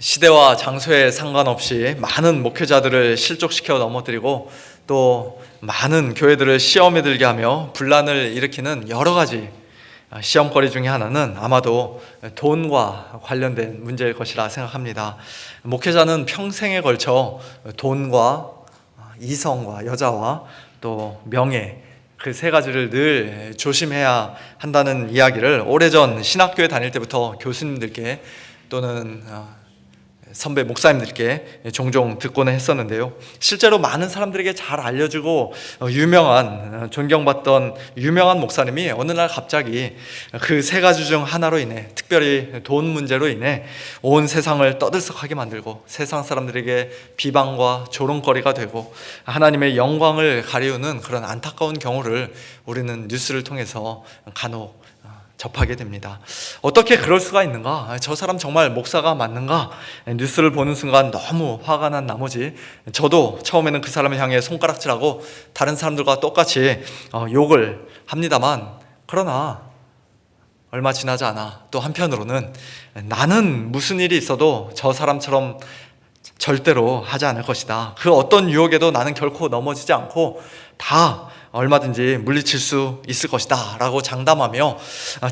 시대와 장소에 상관없이 많은 목회자들을 실족시켜 넘어뜨리고 또 많은 교회들을 시험에 들게 하며 분란을 일으키는 여러 가지 시험거리 중에 하나는 아마도 돈과 관련된 문제일 것이라 생각합니다. 목회자는 평생에 걸쳐 돈과 이성과 여자와 또 명예 그 세 가지를 늘 조심해야 한다는 이야기를 오래전 신학교에 다닐 때부터 교수님들께 또는 어, 선배 목사님들께 종종 듣고는 했었는데요. 실제로 많은 사람들에게 잘 알려주고 어, 유명한 어, 존경받던 유명한 목사님이 어느 날 갑자기 그 세 가지 중 하나로 인해 특별히 돈 문제로 인해 온 세상을 떠들썩하게 만들고 세상 사람들에게 비방과 조롱거리가 되고 하나님의 영광을 가리우는 그런 안타까운 경우를 우리는 뉴스를 통해서 간혹 접하게 됩니다. 어떻게 그럴 수가 있는가? 저 사람 정말 목사가 맞는가? 뉴스를 보는 순간 너무 화가 난 나머지 저도 처음에는 그 사람을 향해 손가락질하고 다른 사람들과 똑같이 어, 욕을 합니다만 그러나 얼마 지나지 않아 또 한편으로는 나는 무슨 일이 있어도 저 사람처럼 절대로 하지 않을 것이다. 그 어떤 유혹에도 나는 결코 넘어지지 않고 다 얼마든지 물리칠 수 있을 것이다. 라고 장담하며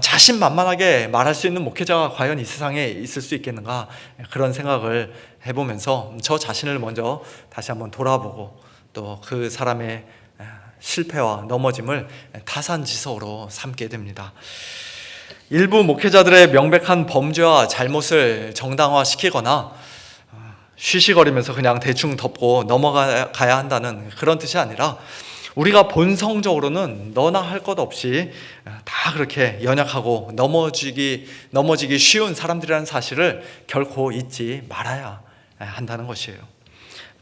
자신만만하게 말할 수 있는 목회자가 과연 이 세상에 있을 수 있겠는가. 그런 생각을 해보면서 저 자신을 먼저 다시 한번 돌아보고 또 그 사람의 실패와 넘어짐을 타산지석으로 삼게 됩니다. 일부 목회자들의 명백한 범죄와 잘못을 정당화시키거나 쉬쉬거리면서 그냥 대충 덮고 넘어가야 한다는 그런 뜻이 아니라 우리가 본성적으로는 너나 할 것 없이 다 그렇게 연약하고 넘어지기 넘어지기 쉬운 사람들이라는 사실을 결코 잊지 말아야 한다는 것이에요.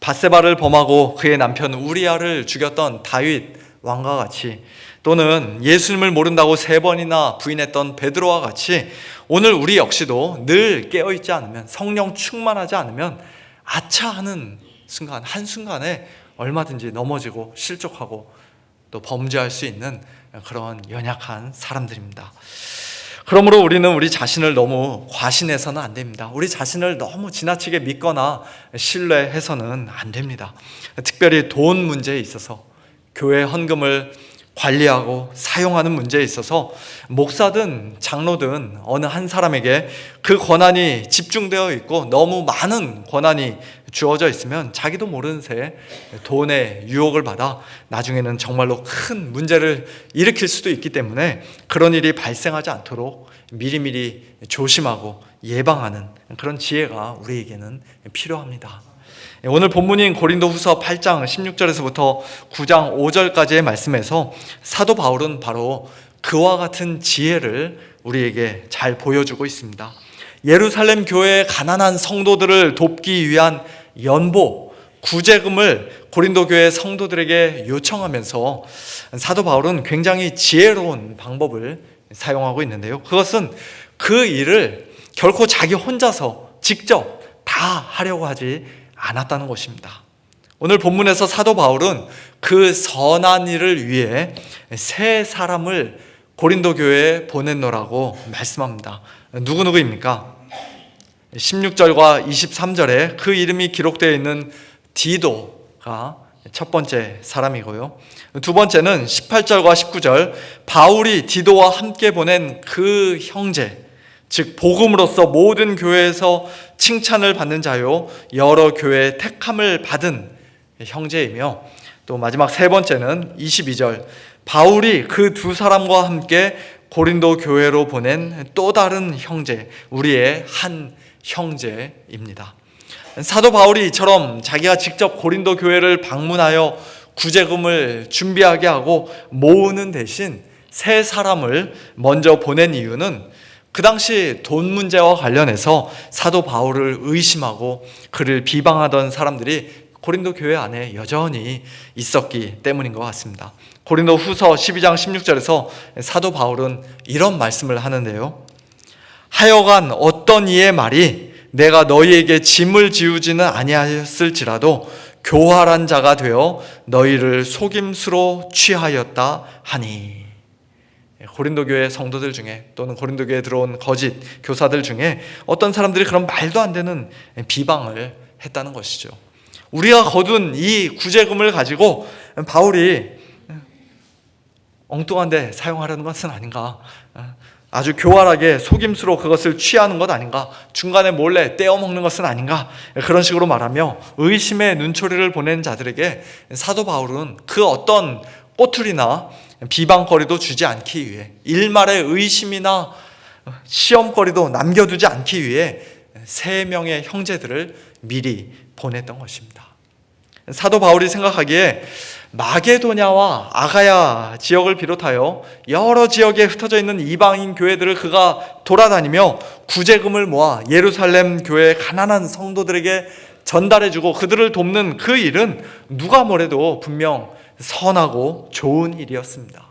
바세바를 범하고 그의 남편 우리아를 죽였던 다윗 왕과 같이 또는 예수님을 모른다고 세 번이나 부인했던 베드로와 같이 오늘 우리 역시도 늘 깨어 있지 않으면 성령 충만하지 않으면 아차하는 순간 한 순간에 얼마든지 넘어지고 실족하고 또 범죄할 수 있는 그런 연약한 사람들입니다. 그러므로 우리는 우리 자신을 너무 과신해서는 안 됩니다. 우리 자신을 너무 지나치게 믿거나 신뢰해서는 안 됩니다. 특별히 돈 문제에 있어서 교회 헌금을 관리하고 사용하는 문제에 있어서 목사든 장로든 어느 한 사람에게 그 권한이 집중되어 있고 너무 많은 권한이 주어져 있으면 자기도 모르는 새 돈의 유혹을 받아 나중에는 정말로 큰 문제를 일으킬 수도 있기 때문에 그런 일이 발생하지 않도록 미리미리 조심하고 예방하는 그런 지혜가 우리에게는 필요합니다. 오늘 본문인 고린도 후서 8장 16절에서부터 9장 5절까지의 말씀에서 사도 바울은 바로 그와 같은 지혜를 우리에게 잘 보여주고 있습니다. 예루살렘 교회의 가난한 성도들을 돕기 위한 연보, 구제금을 고린도 교회 성도들에게 요청하면서 사도 바울은 굉장히 지혜로운 방법을 사용하고 있는데요. 그것은 그 일을 결코 자기 혼자서 직접 다 하려고 하지 않았다는 것입니다. 오늘 본문에서 사도 바울은 그 선한 일을 위해 세 사람을 고린도 교회에 보냈노라고 말씀합니다. 누구누구입니까? 16절과 23절에 그 이름이 기록되어 있는 디도가 첫 번째 사람이고요. 두 번째는 18절과 19절 바울이 디도와 함께 보낸 그 형제 즉 복음으로서 모든 교회에서 칭찬을 받는 자요 여러 교회의 택함을 받은 형제이며 또 마지막 세 번째는 22절 바울이 그 두 사람과 함께 고린도 교회로 보낸 또 다른 형제 우리의 한 형제입니다. 사도 바울이 이처럼 자기가 직접 고린도 교회를 방문하여 구제금을 준비하게 하고 모으는 대신 세 사람을 먼저 보낸 이유는 그 당시 돈 문제와 관련해서 사도 바울을 의심하고 그를 비방하던 사람들이 고린도 교회 안에 여전히 있었기 때문인 것 같습니다. 고린도 후서 12장 16절에서 사도 바울은 이런 말씀을 하는데요. 하여간 어떤 이의 말이 내가 너희에게 짐을 지우지는 아니하였을지라도 교활한 자가 되어 너희를 속임수로 취하였다 하니 고린도 교회 성도들 중에 또는 고린도 교회에 들어온 거짓 교사들 중에 어떤 사람들이 그런 말도 안 되는 비방을 했다는 것이죠. 우리가 거둔 이 구제금을 가지고 바울이 엉뚱한데 사용하려는 것은 아닌가? 아주 교활하게 속임수로 그것을 취하는 것 아닌가? 중간에 몰래 떼어 먹는 것은 아닌가? 그런 식으로 말하며 의심의 눈초리를 보낸 자들에게 사도 바울은 그 어떤 꼬투리나 비방거리도 주지 않기 위해 일말의 의심이나 시험거리도 남겨두지 않기 위해 세 명의 형제들을 미리 보냈던 것입니다. 사도 바울이 생각하기에 마게도냐와 아가야 지역을 비롯하여 여러 지역에 흩어져 있는 이방인 교회들을 그가 돌아다니며 구제금을 모아 예루살렘 교회 가난한 성도들에게 전달해주고 그들을 돕는 그 일은 누가 뭐래도 분명 선하고 좋은 일이었습니다.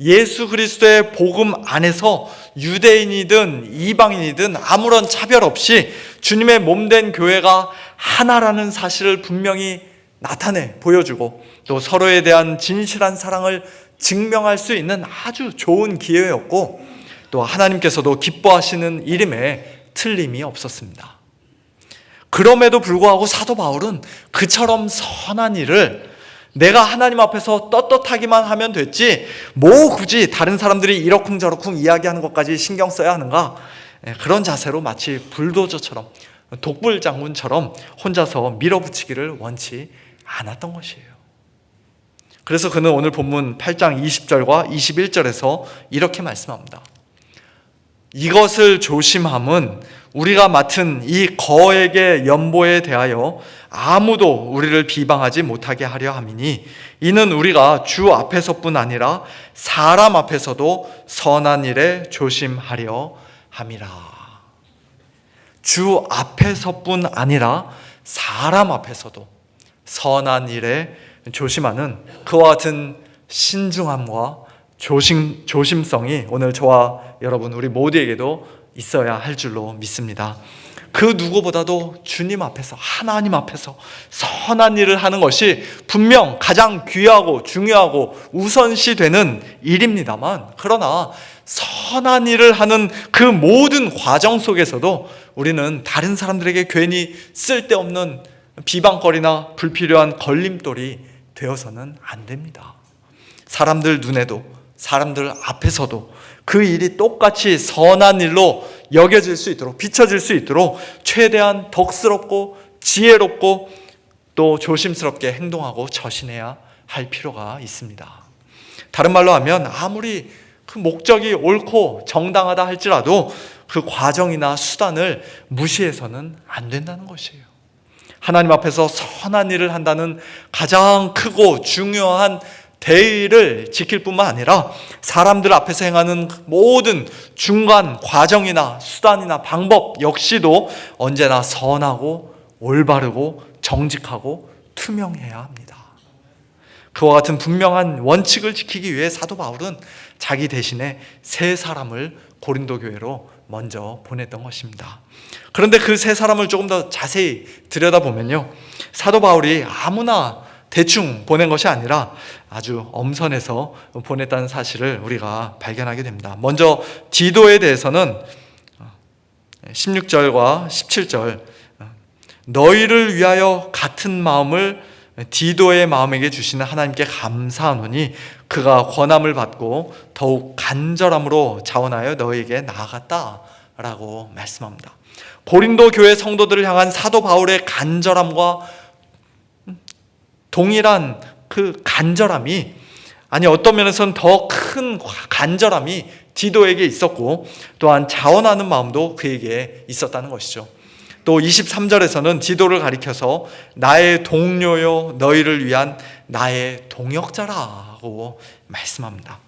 예수 그리스도의 복음 안에서 유대인이든 이방인이든 아무런 차별 없이 주님의 몸된 교회가 하나라는 사실을 분명히 나타내 보여주고 또 서로에 대한 진실한 사랑을 증명할 수 있는 아주 좋은 기회였고 또 하나님께서도 기뻐하시는 일임에 틀림이 없었습니다. 그럼에도 불구하고 사도 바울은 그처럼 선한 일을 내가 하나님 앞에서 떳떳하기만 하면 됐지 뭐 굳이 다른 사람들이 이러쿵저러쿵 이야기하는 것까지 신경 써야 하는가 예, 그런 자세로 마치 불도저처럼 독불 장군처럼 혼자서 밀어붙이기를 원치 않았던 것이에요. 그래서 그는 오늘 본문 8장 20절과 21절에서 이렇게 말씀합니다. 이것을 조심함은 우리가 맡은 이 거액의 연보에 대하여 아무도 우리를 비방하지 못하게 하려 함이니 이는 우리가 주 앞에서뿐 아니라 사람 앞에서도 선한 일에 조심하려 함이라. 주 앞에서뿐 아니라 사람 앞에서도 선한 일에 조심하는 그와 같은 신중함과 조심, 조심성이 오늘 저와 여러분 우리 모두에게도 있어야 할 줄로 믿습니다. 그 누구보다도 주님 앞에서 하나님 앞에서 선한 일을 하는 것이 분명 가장 귀하고 중요하고 우선시 되는 일입니다만 그러나 선한 일을 하는 그 모든 과정 속에서도 우리는 다른 사람들에게 괜히 쓸데없는 비방거리나 불필요한 걸림돌이 되어서는 안 됩니다. 사람들 눈에도 사람들 앞에서도 그 일이 똑같이 선한 일로 여겨질 수 있도록 비춰질 수 있도록 최대한 덕스럽고 지혜롭고 또 조심스럽게 행동하고 처신해야 할 필요가 있습니다. 다른 말로 하면 아무리 그 목적이 옳고 정당하다 할지라도 그 과정이나 수단을 무시해서는 안 된다는 것이에요. 하나님 앞에서 선한 일을 한다는 가장 크고 중요한 대의를 지킬 뿐만 아니라 사람들 앞에서 행하는 모든 중간 과정이나 수단이나 방법 역시도 언제나 선하고 올바르고 정직하고 투명해야 합니다. 그와 같은 분명한 원칙을 지키기 위해 사도 바울은 자기 대신에 세 사람을 고린도 교회로 먼저 보냈던 것입니다. 그런데 그 세 사람을 조금 더 자세히 들여다보면요. 사도 바울이 아무나 대충 보낸 것이 아니라 아주 엄선해서 보냈다는 사실을 우리가 발견하게 됩니다. 먼저 디도에 대해서는 16절과 17절 너희를 위하여 같은 마음을 디도의 마음에게 주시는 하나님께 감사하노니 그가 권함을 받고 더욱 간절함으로 자원하여 너희에게 나아갔다라고 말씀합니다. 고린도 교회 성도들을 향한 사도 바울의 간절함과 동일한 그 간절함이 아니 어떤 면에서는 더 큰 간절함이 디도에게 있었고 또한 자원하는 마음도 그에게 있었다는 것이죠. 또 23절에서는 디도를 가리켜서 나의 동료요 너희를 위한 나의 동역자라고 말씀합니다.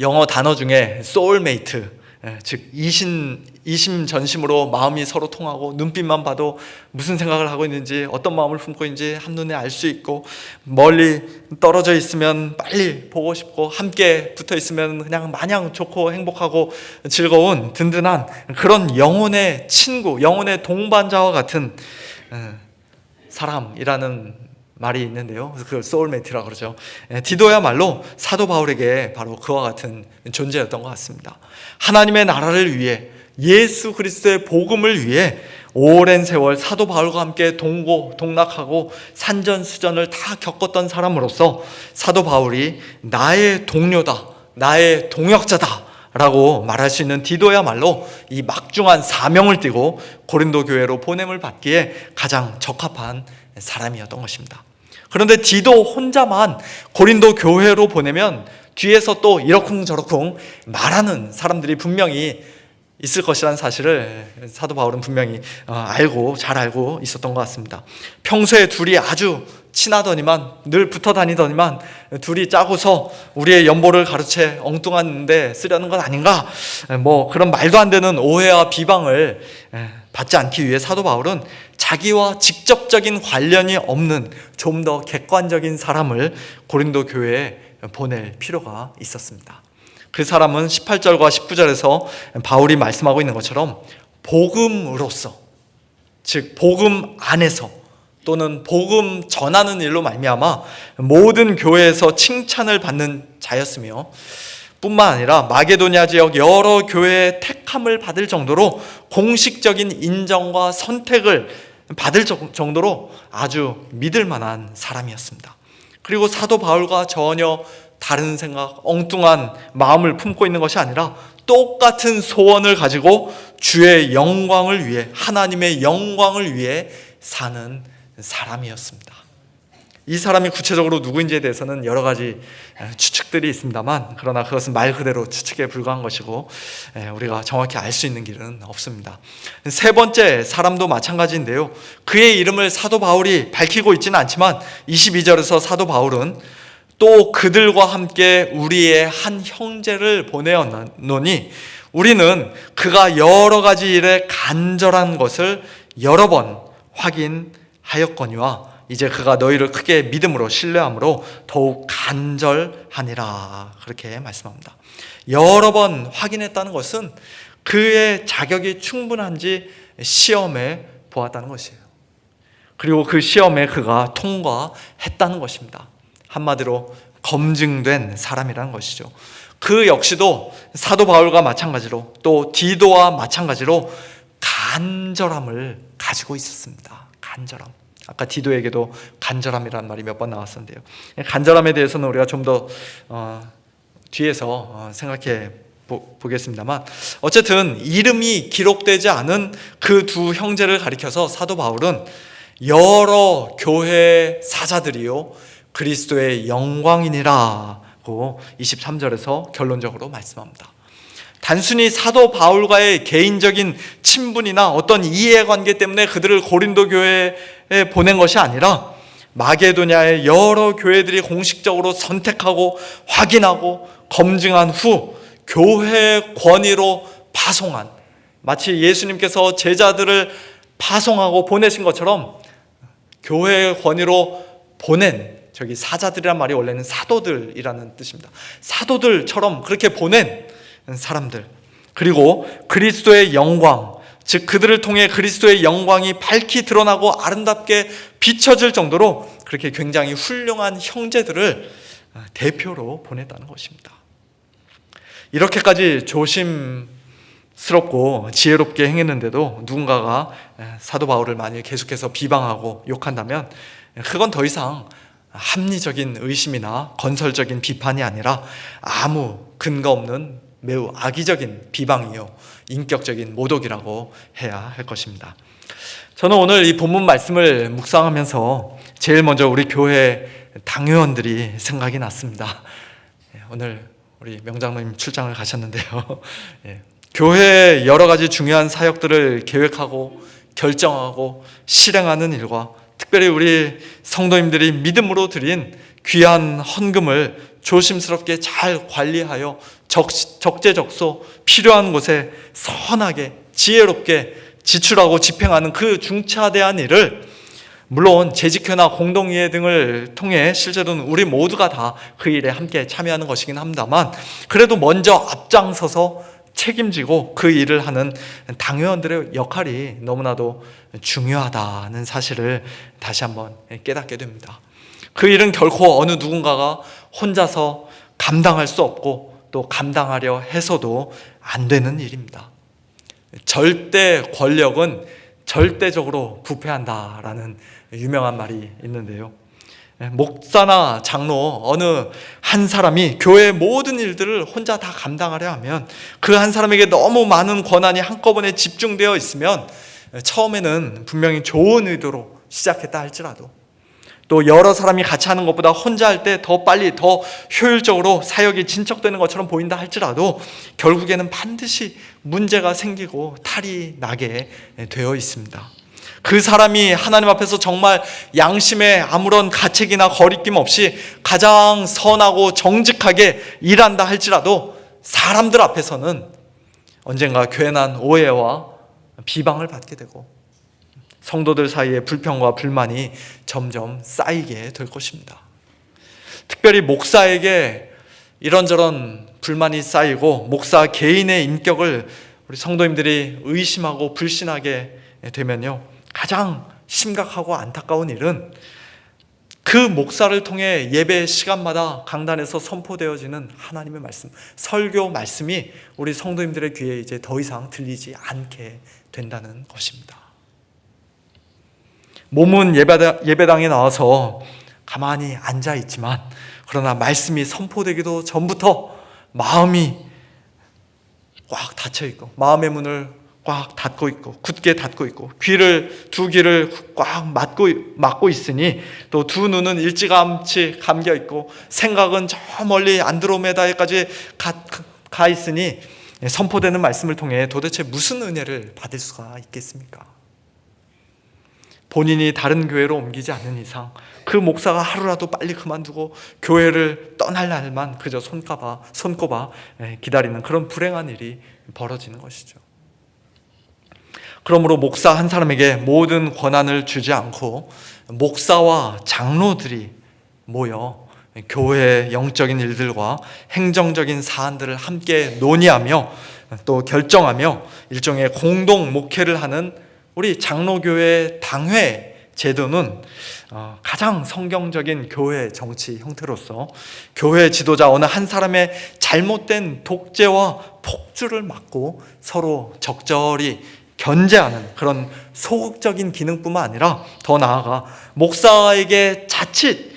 영어 단어 중에 soulmate 예, 즉 이심 이심 전심으로 마음이 서로 통하고 눈빛만 봐도 무슨 생각을 하고 있는지 어떤 마음을 품고 있는지 한눈에 알 수 있고 멀리 떨어져 있으면 빨리 보고 싶고 함께 붙어 있으면 그냥 마냥 좋고 행복하고 즐거운 든든한 그런 영혼의 친구, 영혼의 동반자와 같은 예, 사람이라는 말이 있는데요. 그걸 소울메이트라 그러죠. 예, 디도야말로 사도 바울에게 바로 그와 같은 존재였던 것 같습니다. 하나님의 나라를 위해 예수 그리스도의 복음을 위해 오랜 세월 사도 바울과 함께 동고 동락하고 산전수전을 다 겪었던 사람으로서 사도 바울이 나의 동료다, 나의 동역자다. 라고 말할 수 있는 디도야말로 이 막중한 사명을 띠고 고린도 교회로 보냄을 받기에 가장 적합한 사람이었던 것입니다. 그런데 디도 혼자만 고린도 교회로 보내면 뒤에서 또 이러쿵저러쿵 말하는 사람들이 분명히 있을 것이라는 사실을 사도 바울은 분명히 어, 알고 잘 알고 있었던 것 같습니다. 평소에 둘이 아주 친하더니만 늘 붙어 다니더니만 둘이 짜고서 우리의 연보를 가르쳐 엉뚱한데 쓰려는 건 아닌가? 뭐 그런 말도 안 되는 오해와 비방을 받지 않기 위해 사도 바울은 자기와 직접적인 관련이 없는 좀 더 객관적인 사람을 고린도 교회에 보낼 필요가 있었습니다. 그 사람은 18절과 19절에서 바울이 말씀하고 있는 것처럼 복음으로서 즉 복음 안에서 또는 복음 전하는 일로 말미암아 모든 교회에서 칭찬을 받는 자였으며 뿐만 아니라 마게도냐 지역 여러 교회의 택함을 받을 정도로 공식적인 인정과 선택을 받을 정도로 아주 믿을 만한 사람이었습니다. 그리고 사도 바울과 전혀 다른 생각, 엉뚱한 마음을 품고 있는 것이 아니라 똑같은 소원을 가지고 주의 영광을 위해, 하나님의 영광을 위해 사는 사람이었습니다. 이 사람이 구체적으로 누구인지에 대해서는 여러 가지 추측들이 있습니다만, 그러나 그것은 말 그대로 추측에 불과한 것이고, 우리가 정확히 알 수 있는 길은 없습니다. 세 번째 사람도 마찬가지인데요. 그의 이름을 사도 바울이 밝히고 있지는 않지만, 22절에서 사도 바울은 또 그들과 함께 우리의 한 형제를 보내었노니 우리는 그가 여러 가지 일에 간절한 것을 여러 번 확인하였거니와 이제 그가 너희를 크게 믿음으로 신뢰함으로 더욱 간절하니라 그렇게 말씀합니다. 여러 번 확인했다는 것은 그의 자격이 충분한지 시험에 보았다는 것이에요. 그리고 그 시험에 그가 통과했다는 것입니다. 한마디로 검증된 사람이라는 것이죠. 그 역시도 사도 바울과 마찬가지로 또 디도와 마찬가지로 간절함을 가지고 있었습니다. 간절함. 아까 디도에게도 간절함이라는 말이 몇 번 나왔었는데요. 간절함에 대해서는 우리가 좀더 어, 뒤에서 어, 생각해 보, 겠습니다만 어쨌든 이름이 기록되지 않은 그 두 형제를 가리켜서 사도 바울은 여러 교회 사자들이요 그리스도의 영광이니라고 23절에서 결론적으로 말씀합니다. 단순히 사도 바울과의 개인적인 친분이나 어떤 이해관계 때문에 그들을 고린도 교회에 보낸 것이 아니라 마게도냐의 여러 교회들이 공식적으로 선택하고 확인하고 검증한 후 교회 권위로 파송한 마치 예수님께서 제자들을 파송하고 보내신 것처럼 교회의 권위로 보낸 저기 사자들이란 말이 원래는 사도들이라는 뜻입니다. 사도들처럼 그렇게 보낸 사람들. 그리고 그리스도의 영광, 즉 그들을 통해 그리스도의 영광이 밝히 드러나고 아름답게 비춰질 정도로 그렇게 굉장히 훌륭한 형제들을 대표로 보냈다는 것입니다. 이렇게까지 조심스럽고 지혜롭게 행했는데도 누군가가 사도 바울을 만약 계속해서 비방하고 욕한다면 그건 더 이상 합리적인 의심이나 건설적인 비판이 아니라 아무 근거 없는 매우 악의적인 비방이요. 인격적인 모독이라고 해야 할 것입니다. 저는 오늘 이 본문 말씀을 묵상하면서 제일 먼저 우리 교회 당회원들이 생각이 났습니다. 예, 오늘 우리 명장로님 출장을 가셨는데요. 예, 교회 여러 가지 중요한 사역들을 계획하고 결정하고 실행하는 일과 특별히 우리 성도님들이 믿음으로 드린 귀한 헌금을 조심스럽게 잘 관리하여 적, 적재적소 필요한 곳에 선하게 지혜롭게 지출하고 집행하는 그 중차대한 일을 물론 재직회나 공동이해 등을 통해 실제로는 우리 모두가 다 그 일에 함께 참여하는 것이긴 합니다만 그래도 먼저 앞장서서 책임지고 그 일을 하는 당회원들의 역할이 너무나도 중요하다는 사실을 다시 한번 깨닫게 됩니다. 그 일은 결코 어느 누군가가 혼자서 감당할 수 없고 또 감당하려 해서도 안 되는 일입니다. 절대 권력은 절대적으로 부패한다라는 유명한 말이 있는데요. 목사나 장로 어느 한 사람이 교회의 모든 일들을 혼자 다 감당하려 하면 그 한 사람에게 너무 많은 권한이 한꺼번에 집중되어 있으면 처음에는 분명히 좋은 의도로 시작했다 할지라도 또 여러 사람이 같이 하는 것보다 혼자 할 때 더 빨리 더 효율적으로 사역이 진척되는 것처럼 보인다 할지라도 결국에는 반드시 문제가 생기고 탈이 나게 되어 있습니다. 그 사람이 하나님 앞에서 정말 양심에 아무런 가책이나 거리낌 없이 가장 선하고 정직하게 일한다 할지라도 사람들 앞에서는 언젠가 괜한 오해와 비방을 받게 되고 성도들 사이에 불평과 불만이 점점 쌓이게 될 것입니다. 특별히 목사에게 이런저런 불만이 쌓이고 목사 개인의 인격을 우리 성도님들이 의심하고 불신하게 되면요. 가장 심각하고 안타까운 일은 그 목사를 통해 예배 시간마다 강단에서 선포되어지는 하나님의 말씀, 설교 말씀이 우리 성도님들의 귀에 이제 더 이상 들리지 않게 된다는 것입니다. 몸은 예배당 에 나와서 가만히 앉아 있지만 그러나 말씀이 선포되기도 전부터 마음이 꽉 닫혀 있고 마음의 문을 꽉 닫고 있고 굳게 닫고 있고 귀를 두 귀를 꽉 막고 막고 있으니 또 두 눈은 일찌감치 감겨 있고 생각은 저 멀리 안드로메다에까지 가, 가 있으니 선포되는 말씀을 통해 도대체 무슨 은혜를 받을 수가 있겠습니까? 본인이 다른 교회로 옮기지 않는 이상 그 목사가 하루라도 빨리 그만두고 교회를 떠날 날만 그저 손꼽아 손꼽아 기다리는 그런 불행한 일이 벌어지는 것이죠. 그러므로 목사 한 사람에게 모든 권한을 주지 않고 목사와 장로들이 모여 교회의 영적인 일들과 행정적인 사안들을 함께 논의하며 또 결정하며 일종의 공동 목회를 하는 우리 장로교회 당회 제도는 어, 가장 성경적인 교회 정치 형태로서 교회 지도자 어느 한 사람의 잘못된 독재와 폭주를 막고 서로 적절히 견제하는 그런 소극적인 기능뿐만 아니라 더 나아가 목사에게 자칫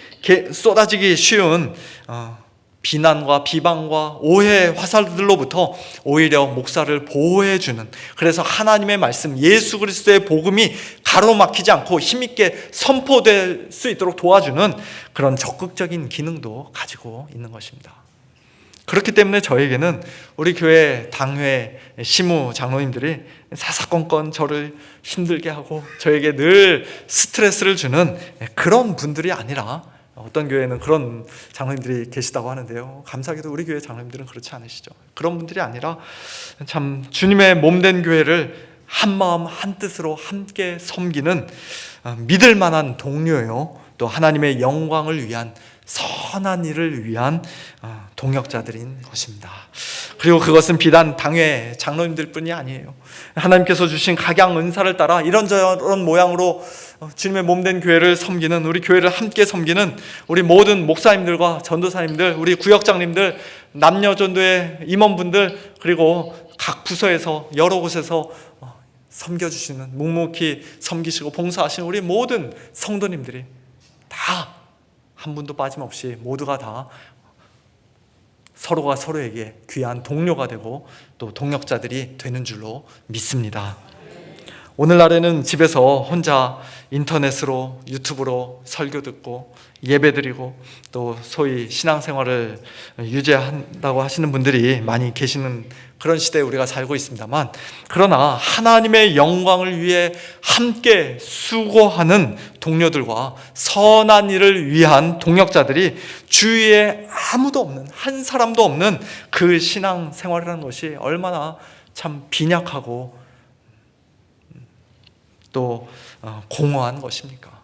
쏟아지기 쉬운 어, 비난과 비방과 오해 화살들로부터 오히려 목사를 보호해 주는 그래서 하나님의 말씀 예수 그리스도의 복음이 가로막히지 않고 힘있게 선포될 수 있도록 도와주는 그런 적극적인 기능도 가지고 있는 것입니다. 그렇기 때문에 저에게는 우리 교회 당회 시무 장로님들이 사사건건 저를 힘들게 하고 저에게 늘 스트레스를 주는 그런 분들이 아니라 어떤 교회는 그런 장로님들이 계시다고 하는데요. 감사하게도 우리 교회 장로님들은 그렇지 않으시죠. 그런 분들이 아니라 참 주님의 몸된 교회를 한 마음 한 뜻으로 함께 섬기는 믿을 만한 동료요. 또 하나님의 영광을 위한 선한 일을 위한 동역자들인 것입니다. 그리고 그것은 비단 당회 장로님들 뿐이 아니에요. 하나님께서 주신 각양 은사를 따라 이런저런 모양으로 주님의 몸된 교회를 섬기는 우리 교회를 함께 섬기는 우리 모든 목사님들과 전도사님들, 우리 구역장님들, 남녀 전도의 임원분들 그리고 각 부서에서 여러 곳에서 섬겨주시는 묵묵히 섬기시고 봉사하시는 우리 모든 성도님들이 다 한 분도 빠짐없이 모두가 다 서로가 서로에게 귀한 동료가 되고 또 동역자들이 되는 줄로 믿습니다. 오늘날에는 집에서 혼자 인터넷으로 유튜브로 설교 듣고 예배 드리고 또 소위 신앙생활을 유지한다고 하시는 분들이 많이 계시는 그런 시대에 우리가 살고 있습니다만 그러나 하나님의 영광을 위해 함께 수고하는 동료들과 선한 일을 위한 동역자들이 주위에 아무도 없는 한 사람도 없는 그 신앙 생활이라는 것이 얼마나 참 빈약하고 또 어, 공허한 것입니까?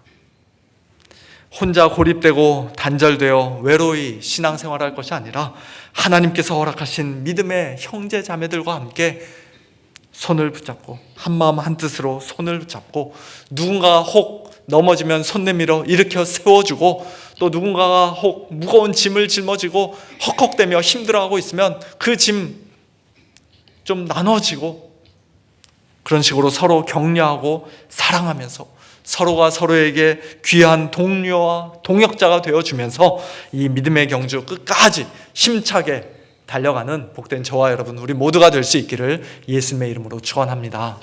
혼자 고립되고 단절되어 외로이 신앙생활할 것이 아니라 하나님께서 허락하신 믿음의 형제 자매들과 함께 손을 붙잡고 한 마음 한 뜻으로 손을 붙잡고 누군가 혹 넘어지면 손 내밀어 일으켜 세워주고 또 누군가가 혹 무거운 짐을 짊어지고 헉헉대며 힘들어하고 있으면 그 짐 좀 나눠지고 그런 식으로 서로 격려하고 사랑하면서 서로가 서로에게 귀한 동료와 동역자가 되어 주면서 이 믿음의 경주 끝까지 힘차게 달려가는 복된 저와 여러분 우리 모두가 될 수 있기를 예수님의 이름으로 축원합니다.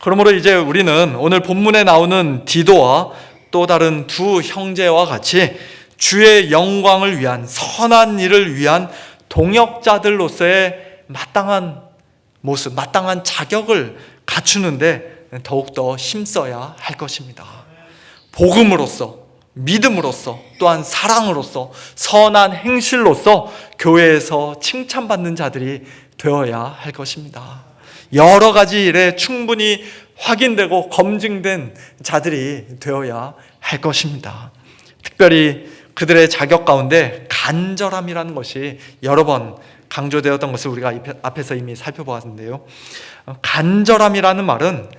그러므로 이제 우리는 오늘 본문에 나오는 디도와 또 다른 두 형제와 같이 주의 영광을 위한 선한 일을 위한 동역자들로서의 마땅한 모습, 마땅한 자격을 갖추는데 더욱더 힘써야 할 것입니다. 복음으로서, 믿음으로서, 또한 사랑으로서, 선한 행실로서 교회에서 칭찬받는 자들이 되어야 할 것입니다. 여러 가지 일에 충분히 확인되고 검증된 자들이 되어야 할 것입니다. 특별히 그들의 자격 가운데 간절함이라는 것이 여러 번 강조되었던 것을 우리가 앞에서 이미 살펴보았는데요. 간절함이라는 말은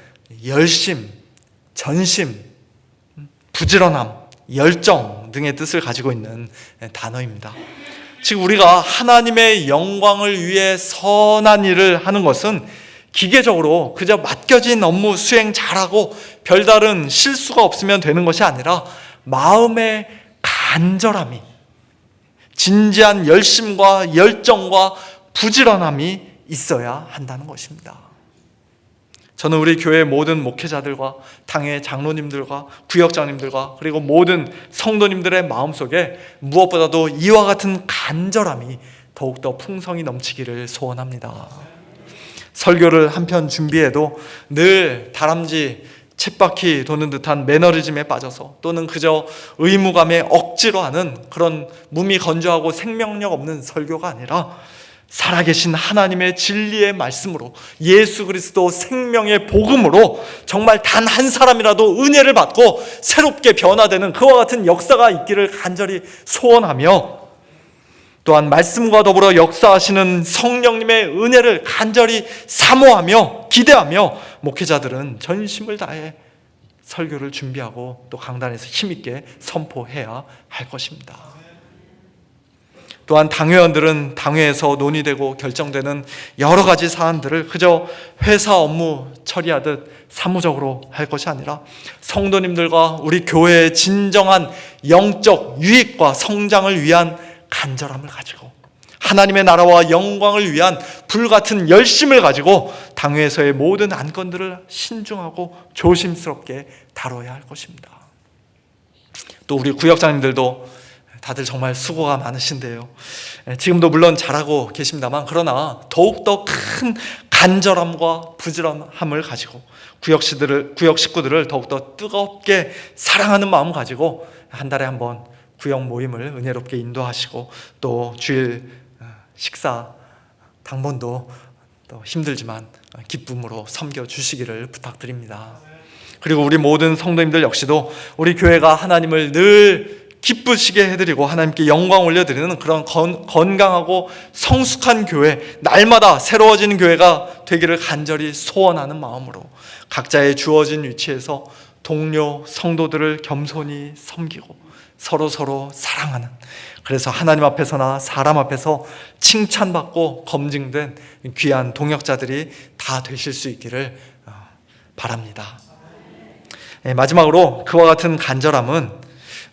열심, 전심, 부지런함, 열정 등의 뜻을 가지고 있는 단어입니다. 즉 우리가 하나님의 영광을 위해 선한 일을 하는 것은 기계적으로 그저 맡겨진 업무 수행 잘하고 별다른 실수가 없으면 되는 것이 아니라 마음의 간절함이 진지한 열심과 열정과 부지런함이 있어야 한다는 것입니다. 저는 우리 교회 모든 목회자들과 당의 장로님들과 구역장님들과 그리고 모든 성도님들의 마음속에 무엇보다도 이와 같은 간절함이 더욱더 풍성이 넘치기를 소원합니다. 설교를 한 편 준비해도 늘 다람쥐 쳇바퀴 도는 듯한 매너리즘에 빠져서 또는 그저 의무감에 억지로 하는 그런 몸이 건조하고 생명력 없는 설교가 아니라 살아계신 하나님의 진리의 말씀으로 예수 그리스도 생명의 복음으로 정말 단 한 사람이라도 은혜를 받고 새롭게 변화되는 그와 같은 역사가 있기를 간절히 소원하며 또한 말씀과 더불어 역사하시는 성령님의 은혜를 간절히 사모하며 기대하며 목회자들은 전심을 다해 설교를 준비하고 또 강단에서 힘있게 선포해야 할 것입니다. 또한 당회원들은 당회에서 논의되고 결정되는 여러 가지 사안들을 그저 회사 업무 처리하듯 사무적으로 할 것이 아니라 성도님들과 우리 교회의 진정한 영적 유익과 성장을 위한 간절함을 가지고 하나님의 나라와 영광을 위한 불같은 열심을 가지고 당회에서의 모든 안건들을 신중하고 조심스럽게 다뤄야 할 것입니다. 또 우리 구역장님들도 다들 정말 수고가 많으신데요. 지금도 물론 잘하고 계십니다만 그러나 더욱더 큰 간절함과 부지런함을 가지고 구역 시들을 구역 식구들을 더욱더 뜨겁게 사랑하는 마음 가지고 한 달에 한 번 구역 모임을 은혜롭게 인도하시고 또 주일 식사 당번도 또 힘들지만 기쁨으로 섬겨 주시기를 부탁드립니다. 그리고 우리 모든 성도님들 역시도 우리 교회가 하나님을 늘 기쁘시게 해드리고 하나님께 영광 올려드리는 그런 건, 건강하고 성숙한 교회, 날마다 새로워지는 교회가 되기를 간절히 소원하는 마음으로 각자의 주어진 위치에서 동료 성도들을 겸손히 섬기고 서로 서로 사랑하는 그래서 하나님 앞에서나 사람 앞에서 칭찬받고 검증된 귀한 동역자들이 다 되실 수 있기를 어, 바랍니다. 예, 마지막으로 그와 같은 간절함은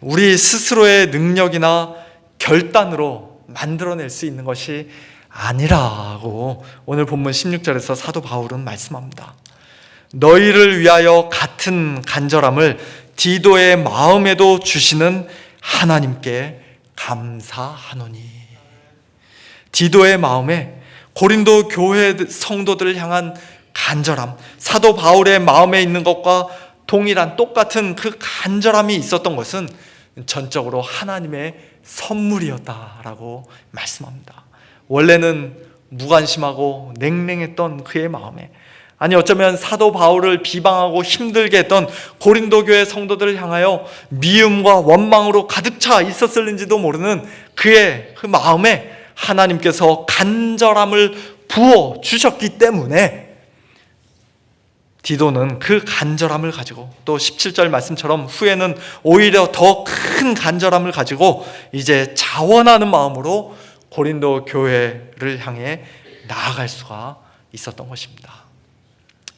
우리 스스로의 능력이나 결단으로 만들어낼 수 있는 것이 아니라고 오늘 본문 16절에서 사도 바울은 말씀합니다. 너희를 위하여 같은 간절함을 디도의 마음에도 주시는 하나님께 감사하노니. 디도의 마음에 고린도 교회 성도들을 향한 간절함, 사도 바울의 마음에 있는 것과 동일한 똑같은 그 간절함이 있었던 것은 전적으로 하나님의 선물이었다라고 말씀합니다. 원래는 무관심하고 냉랭했던 그의 마음에 아니 어쩌면 사도 바울을 비방하고 힘들게 했던 고린도 교회 성도들을 향하여 미움과 원망으로 가득 차 있었을는지도 모르는 그의 그 마음에 하나님께서 간절함을 부어 주셨기 때문에 디도는 그 간절함을 가지고 또 17절 말씀처럼 후에는 오히려 더 큰 간절함을 가지고 이제 자원하는 마음으로 고린도 교회를 향해 나아갈 수가 있었던 것입니다.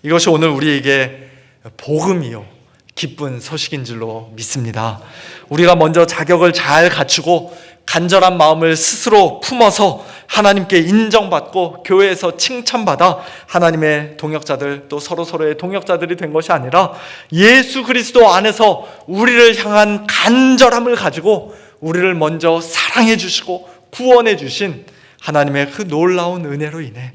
이것이 오늘 우리에게 복음이요. 기쁜 소식인 줄로 믿습니다. 우리가 먼저 자격을 잘 갖추고 간절한 마음을 스스로 품어서 하나님께 인정받고 교회에서 칭찬받아 하나님의 동역자들 또 서로 서로의 동역자들이 된 것이 아니라 예수 그리스도 안에서 우리를 향한 간절함을 가지고 우리를 먼저 사랑해 주시고 구원해 주신 하나님의 그 놀라운 은혜로 인해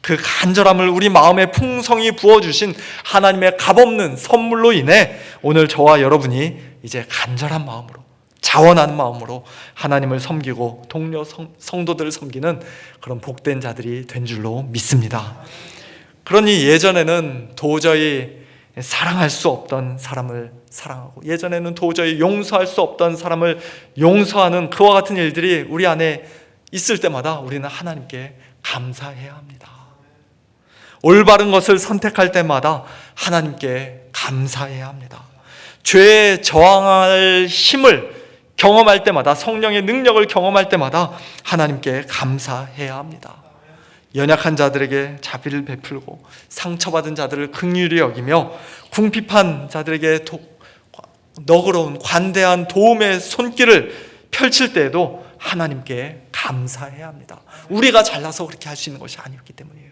그 간절함을 우리 마음에 풍성히 부어주신 하나님의 값없는 선물로 인해 오늘 저와 여러분이 이제 간절한 마음으로 자원하는 마음으로 하나님을 섬기고 동료 성, 성도들을 섬기는 그런 복된 자들이 된 줄로 믿습니다. 그러니 예전에는 도저히 사랑할 수 없던 사람을 사랑하고 예전에는 도저히 용서할 수 없던 사람을 용서하는 그와 같은 일들이 우리 안에 있을 때마다 우리는 하나님께 감사해야 합니다. 올바른 것을 선택할 때마다 하나님께 감사해야 합니다. 죄에 저항할 힘을 경험할 때마다 성령의 능력을 경험할 때마다 하나님께 감사해야 합니다. 연약한 자들에게 자비를 베풀고 상처받은 자들을 긍휼히 여기며 궁핍한 자들에게 도, 너그러운 관대한 도움의 손길을 펼칠 때에도 하나님께 감사해야 합니다. 우리가 잘나서 그렇게 할 수 있는 것이 아니었기 때문이에요.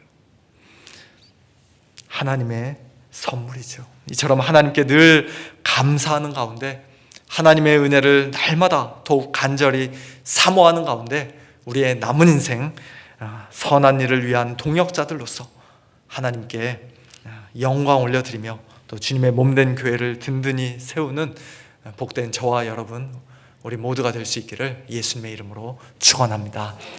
하나님의 선물이죠. 이처럼 하나님께 늘 감사하는 가운데 하나님의 은혜를 날마다 더욱 간절히 사모하는 가운데 우리의 남은 인생 아, 선한 일을 위한 동역자들로서 하나님께 아, 영광 올려드리며 또 주님의 몸된 교회를 든든히 세우는 복된 저와 여러분 우리 모두가 될 수 있기를 예수님의 이름으로 축원합니다.